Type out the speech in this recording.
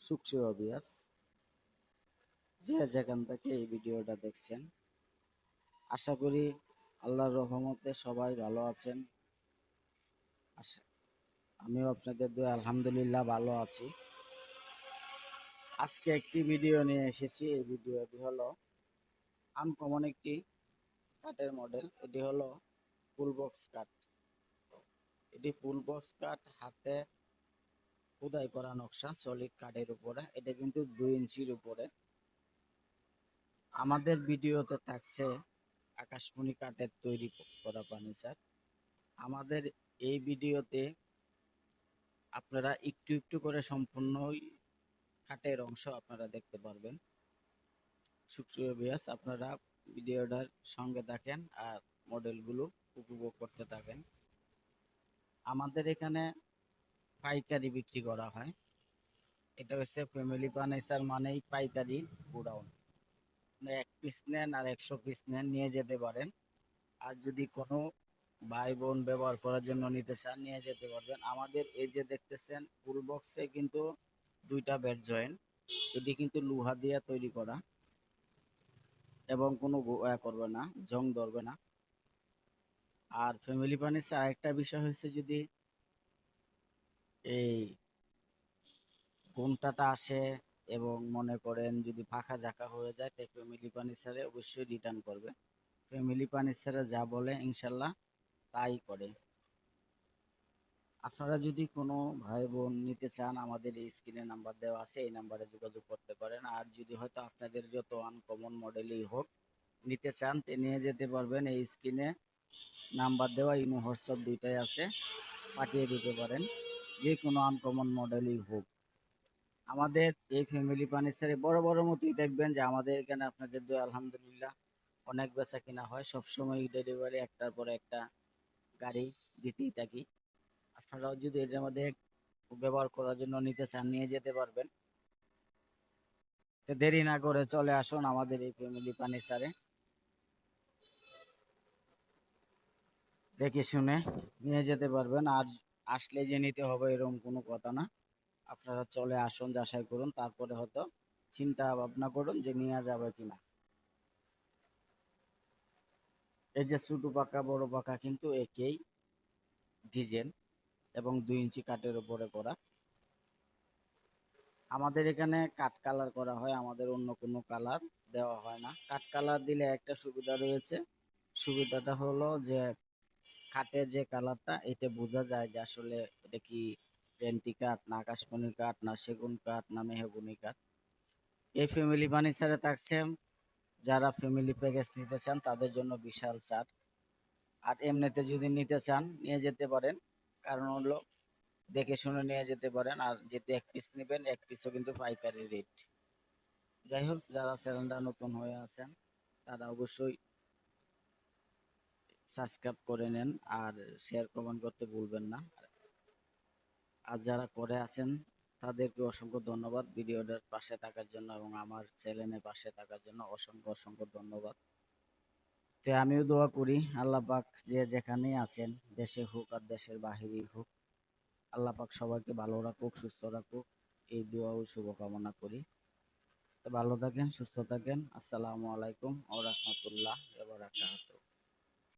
সুখসী obvious যে যেখান থেকে এই ভিডিওটা দেখছেন, আশা করি আল্লাহর রহমতে সবাই ভালো আছেন। আমিও আপনাদের দোয়া, আলহামদুলিল্লাহ ভালো আছি। আজকে একটি ভিডিও নিয়ে এসেছি। এই ভিডিওটি হলো আনকমন একটি কাঠের মডেল এটি হলো ফুল বক্স কাঠ। এটি ফুল বক্স কাঠ, হাতে খোদাই করা নকশা সলিড কাঠের উপরে। এটা কিন্তু দুই ইঞ্চির উপরে। আমাদের ভিডিওতে থাকছে আকাশমণি কাঠের তৈরি করা ফার্নিচার আমাদের এই ভিডিওতে আপনারা একটু একটু করে সম্পূর্ণই কাঠের অংশ আপনারা দেখতে পারবেন। সুপ্রিয় বিয়াস আপনারা ভিডিওটার সঙ্গে থাকেন আর মডেলগুলো উপভোগ করতে থাকেন। আমাদের এখানে পাইকারি বিক্রি করা হয়। এটা হচ্ছে ফ্যামিলি ফার্নিচার মানেই পাইকারি গোডাউন। আপনি এক পিস নেন আর একশো পিস নেন, নিয়ে যেতে পারেন। আর যদি কোনো ভাই বোন ব্যবহার করার জন্য নিতে চান, নিয়ে যেতে পারবেন। আমাদের এই যে দেখতেছেন ফুল বক্সে কিন্তু দুইটা বেড জয়েন্ট এটি কিন্তু লোহা দিয়ে তৈরি করা। এবং কোনো করবে না, জং ধরবে না। আর ফ্যামিলি ফার্নিচার আরেকটা বিষয় হচ্ছে যদি এই ঘুমটাটা আসে এবং মনে করেন যদি ফাঁকা জাকা হয়ে যায়, তাই ফ্যামিলি ফার্নিচারে অবশ্যই রিটার্ন করবে। ফ্যামিলি ফার্নিচারে যা বলে, ইনশাল্লাহ তাই করে। আপনারা যদি কোনো ভাই বোন নিতে চান, আমাদের এই স্ক্রিনে নাম্বার দেওয়া আছে, এই নাম্বারে যোগাযোগ করতে পারেন। আর যদি হয়তো আপনাদের যত আনকমন মডেলই হোক নিতে চান, তে নিয়ে যেতে পারবেন। এই স্ক্রিনে নাম্বার দেওয়া, ইমো, হোয়াটসঅ্যাপ দুইটাই আছে, পাঠিয়ে দিতে পারেন। যে কোনো আনকমন মডেলই হোক। আমাদের এই ফ্যামিলি ফার্নিচারে বড় বড় মতোই দেখবেন যে আমাদের এখানে আপনাদের দোয়া আলহামদুলিল্লাহ অনেক বেচা কিনা হয়। সবসময় ডেলিভারি একটার পর একটা গাড়ি দিতেই থাকি। আপনারাও যদি এটার মধ্যে ব্যবহার করার জন্য নিতে চান, নিয়ে যেতে পারবেন। তো দেরি না করে চলে আসুন আমাদের এই ফ্যামিলি ফার্নিচারে দেখে শুনে নিয়ে যেতে পারবেন। আর আসলে যে নিতে হবে এরকম কোনো কথা না। আপনারা চলে আসুন, যাচাই করুন, তারপরে হয়তো চিন্তা ভাবনা করুন যে নিয়ে যাবে কিনা। এই যে ছোট পাকা, বড় পাকা কিন্তু একই ডিজাইন এবং দুই ইঞ্চি কাঠের উপরে করা। আমাদের এখানে কাঠ কালার করা হয়, আমাদের অন্য কোনো কালার দেওয়া হয় না। কাঠ কালার দিলে একটা সুবিধা রয়েছে। সুবিধাটা হলো যে কাঠের যে কালারটা, এটা বোঝা যায় যে আসলে এটা কি পেন্টি কাঠ না আকাশমণি কাঠ না সেগুন কাঠ না মেহগুনি কাঠ। এই ফ্যামিলি ফার্নিচারে থাকছে, যারা ফ্যামিলি প্যাকেজ নিতে চান তাদের জন্য বিশাল ছাড় আর এমনিতে যদি নিতে চান, নিয়ে যেতে পারেন। কারণ হলো, দেখে শুনে নিয়ে যেতে পারেন। আর যেহেতু এক পিস নেবেন, এক পিসও কিন্তু পাইকারি রেট যাই হোক, যারা চ্যানেলটা নতুন হয়ে আছেন, তারা অবশ্যই সাবস্ক্রাইব করে নেন আর শেয়ার কমেন্ট করতে ভুলবেন না। আর যারা করে আছেন, তাদেরকে অসংখ্য ধন্যবাদ ভিডিওটার পাশে থাকার জন্য এবং আমার চ্যানেলের পাশে থাকার জন্য অসংখ্য অসংখ্য ধন্যবাদ। তো আমিও দোয়া করি, আল্লাহ পাক যে যেখানেই আছেন, দেশে হোক আর দেশের বাহিরেই হোক, আল্লাহ পাক সবাইকে ভালো রাখুক, সুস্থ রাখুক, এই দোয়া ও শুভকামনা করি। তো ভালো থাকেন, সুস্থ থাকেন। আসসালামু আলাইকুম ওয়া রাহমাতুল্লাহ বারাকাতুহু।